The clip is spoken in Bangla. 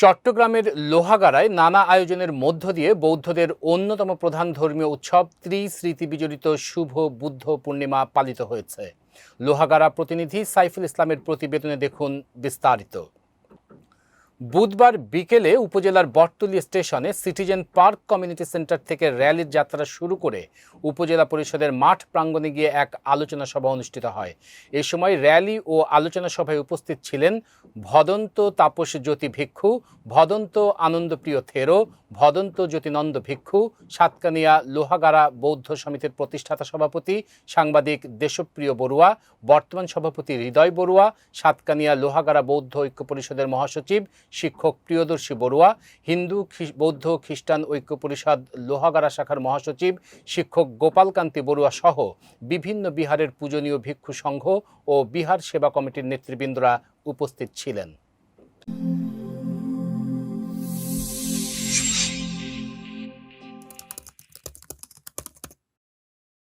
চট্টগ্রামের লোহাগাড়ায় নানা আয়োজনের মধ্য দিয়ে বৌদ্ধদের অন্যতম প্রধান ধর্মীয় উৎসব ত্রিস্মৃতি বিজড়িত শুভ বুদ্ধ পূর্ণিমা পালিত হয়েছে। লোহাগাড়া প্রতিনিধি সাইফুল ইসলামের প্রতিবেদনে দেখুন বিস্তারিত। বুধবার বিকেলে উপজেলার বটতলি স্টেশনে সিটিজেন পার্ক কমিউনিটি সেন্টার থেকে র্যালির যাত্রা শুরু করে উপজেলা পরিষদের মাঠ প্রাঙ্গণে গিয়ে এক আলোচনা সভা অনুষ্ঠিত হয়। এ সময় র্যালি ও আলোচনা সভায় উপস্থিত ছিলেন ভদন্ত তাপস জ্যোতি ভিক্ষু, ভদন্ত আনন্দপ্রিয় থেরো ভদন্ত জ্যোতিনন্দ ভিক্ষু, সাতকানিয়া লোহাগাড়া বৌদ্ধ সমিতির প্রতিষ্ঠাতা সভাপতি, সাংবাদিক দেশপ্রিয় বড়ুয়া, বর্তমান সভাপতি হৃদয় বড়ুয়া, সাতকানিয়া লোহাগাড়া বৌদ্ধ ঐক্য পরিষদের মহাসচিব, শিক্ষক প্রিয়দর্শী বড়ুয়া, হিন্দু বৌদ্ধ খ্রিস্টান ঐক্য পরিষদ লোহাগাড়া শাখার মহাসচিব, শিক্ষক গোপালকান্তি বড়ুয়া সহ বিভিন্ন বিহারের পূজনীয় ভিক্ষু সংঘ ও বিহার সেবা কমিটির নেতৃবৃন্দরা উপস্থিত ছিলেন।